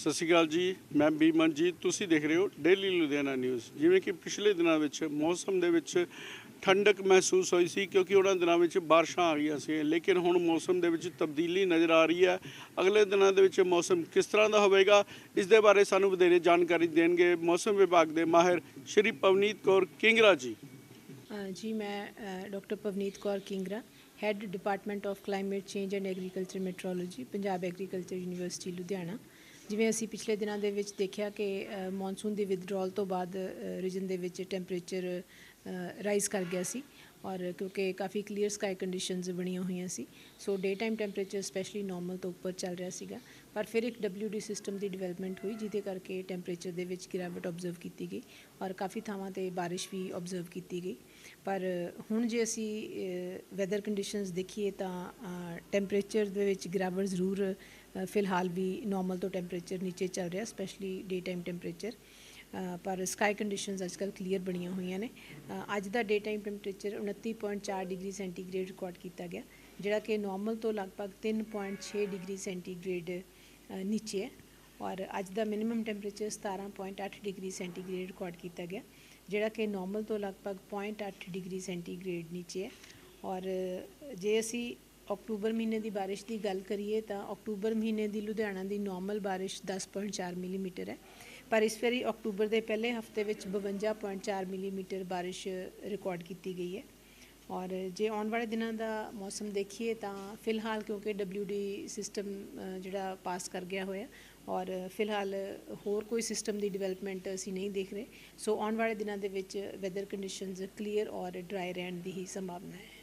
ਸਤਿ ਸ਼੍ਰੀ ਅਕਾਲ ਜੀ, ਮੈਂ ਬੀਮਨਜੀਤ ਤੁਸੀਂ ਦੇਖ ਰਹੇ ਹੋ ਡੇਲੀ ਲੁਧਿਆਣਾ ਨਿਊਜ਼ ਜਿਵੇਂ ਕਿ ਪਿਛਲੇ ਦਿਨਾਂ ਵਿੱਚ ਮੌਸਮ ਦੇ ਵਿੱਚ ਠੰਡਕ ਮਹਿਸੂਸ ਹੋਈ ਸੀ ਕਿਉਂਕਿ ਉਹਨਾਂ ਦਿਨਾਂ ਵਿੱਚ ਬਾਰਿਸ਼ਾਂ ਆ ਗਈਆਂ ਸੀ, ਲੇਕਿਨ ਹੁਣ ਮੌਸਮ ਦੇ ਵਿੱਚ ਤਬਦੀਲੀ ਨਜ਼ਰ ਆ ਰਹੀ ਹੈ। ਅਗਲੇ ਦਿਨਾਂ ਦੇ ਵਿੱਚ ਮੌਸਮ ਕਿਸ ਤਰ੍ਹਾਂ ਦਾ ਹੋਵੇਗਾ ਇਸ ਦੇ ਬਾਰੇ ਸਾਨੂੰ ਵਧੇਰੇ ਜਾਣਕਾਰੀ ਦੇਣਗੇ ਮੌਸਮ ਵਿਭਾਗ ਦੇ ਮਾਹਿਰ ਸ਼੍ਰੀ ਪਵਨੀਤ ਕੌਰ ਕਿੰਗਰਾ ਜੀ। ਜੀ, ਮੈਂ doctor Pavneet Kaur Kingra, head department of climate change and agriculture meteorology, Punjab agriculture university, Ludhiana. ਜਿਵੇਂ ਅਸੀਂ ਪਿਛਲੇ ਦਿਨਾਂ ਦੇ ਵਿੱਚ ਦੇਖਿਆ ਕਿ ਮੌਨਸੂਨ ਦੀ ਵਿਦਡਰਾਲ ਤੋਂ ਬਾਅਦ ਰੀਜਨ ਦੇ ਵਿੱਚ ਟੈਂਪਰੇਚਰ ਰਾਈਜ਼ ਕਰ ਗਿਆ ਸੀ। ਔਰ ਕਿਉਂਕਿ ਕਾਫੀ ਕਲੀਅਰ ਸਕਾਈ ਕੰਡੀਸ਼ਨਸ ਬਣੀਆਂ ਹੋਈਆਂ ਸੀ। So day time temperature specially normal ਤੋਂ ਉੱਪਰ ਚੱਲ ਰਿਹਾ ਸੀਗਾ। ਪਰ ਫਿਰ ਇੱਕ WD ਸਿਸਟਮ ਦੀ ਡਿਵੈਲਪਮੈਂਟ ਹੋਈ, ਜਿਹਦੇ ਕਰਕੇ ਟੈਂਪਰੇਚਰ ਦੇ ਵਿੱਚ ਗਿਰਾਵਟ ਆਬਜ਼ਰਵ ਕੀਤੀ ਗਈ ਔਰ ਕਾਫੀ ਥਾਵਾਂ ਤੇ ਬਾਰਿਸ਼ ਵੀ ਆਬਜ਼ਰਵ ਕੀਤੀ ਗਈ। ਪਰ ਹੁਣ ਜੇ ਅਸੀਂ ਵੈਦਰ ਕੰਡੀਸ਼ਨਸ ਦੇਖੀਏ ਤਾਂ ਟੈਂਪਰੇਚਰ ਦੇ ਵਿੱਚ ਗਿਰਾਵਟ ਜ਼ਰੂਰ ਫਿਲਹਾਲ ਵੀ ਨਾਰਮਲ ਤੋਂ ਟੈਂਪਰੇਚਰ ਨੀਚੇ ਚੱਲ ਰਿਹਾ ਸਪੈਸ਼ਲੀ ਡੇ ਟਾਈਮ ਟੈਂਪਰੇਚਰ ਪਰ ਸਕਾਈ ਕੰਡੀਸ਼ਨਸ ਅੱਜਕੱਲ ਕਲੀਅਰ ਬਣੀਆਂ ਹੋਈਆਂ ਨੇ। ਅੱਜ ਦਾ day time temperature 29.4 degree centigrade record ਕੀਤਾ ਗਿਆ, ਜਿਹੜਾ ਕਿ ਨਾਰਮਲ ਤੋਂ ਲਗਭਗ 3.6 ਡਿਗਰੀ ਸੈਂਟੀਗ੍ਰੇਡ ਨੀਚੇ ਹੈ। ਔਰ ਅੱਜ ਦਾ minimum temperature 17.8 degree centigrade record ਕੀਤਾ ਗਿਆ, ਜਿਹੜਾ ਕਿ ਨਾਰਮਲ ਤੋਂ ਲਗਭਗ 0.8 ਡਿਗਰੀ ਸੈਂਟੀਗ੍ਰੇਡ ਨੀਚੇ ਹੈ। ਔਰ, ਜੇ ਅਸੀਂ ਅਕਤੂਬਰ ਮਹੀਨੇ ਦੀ ਬਾਰਿਸ਼ ਦੀ ਗੱਲ ਕਰੀਏ ਤਾਂ ਅਕਤੂਬਰ ਮਹੀਨੇ ਦੀ ਲੁਧਿਆਣਾ ਦੀ ਨਾਰਮਲ ਬਾਰਿਸ਼ 10.4 ਮਿਲੀਮੀਟਰ ਹੈ। ਪਰ ਇਸ ਵਾਰੀ ਅਕਤੂਬਰ ਦੇ ਪਹਿਲੇ ਹਫ਼ਤੇ ਵਿੱਚ 52.4 ਮਿਲੀਮੀਟਰ ਬਾਰਿਸ਼ ਰਿਕਾਰਡ ਕੀਤੀ ਗਈ ਹੈ। ਔਰ ਜੇ ਆਉਣ ਵਾਲੇ ਦਿਨਾਂ ਦਾ ਮੌਸਮ ਦੇਖੀਏ ਤਾਂ ਫਿਲਹਾਲ ਕਿਉਂਕਿ WD ਸਿਸਟਮ ਜਿਹੜਾ ਪਾਸ ਕਰ ਗਿਆ ਹੋਇਆ, ਔਰ ਫਿਲਹਾਲ ਹੋਰ ਕੋਈ ਸਿਸਟਮ ਦੀ ਡਿਵੈਲਪਮੈਂਟ ਅਸੀਂ ਨਹੀਂ ਦੇਖ ਰਹੇ। ਸੋ ਆਉਣ ਵਾਲੇ ਦਿਨਾਂ ਦੇ ਵਿੱਚ ਵੈਦਰ ਕੰਡੀਸ਼ਨਸ ਕਲੀਅਰ ਔਰ ਡਰਾਈ ਰਹਿਣ ਦੀ ਹੀ ਸੰਭਾਵਨਾ ਹੈ।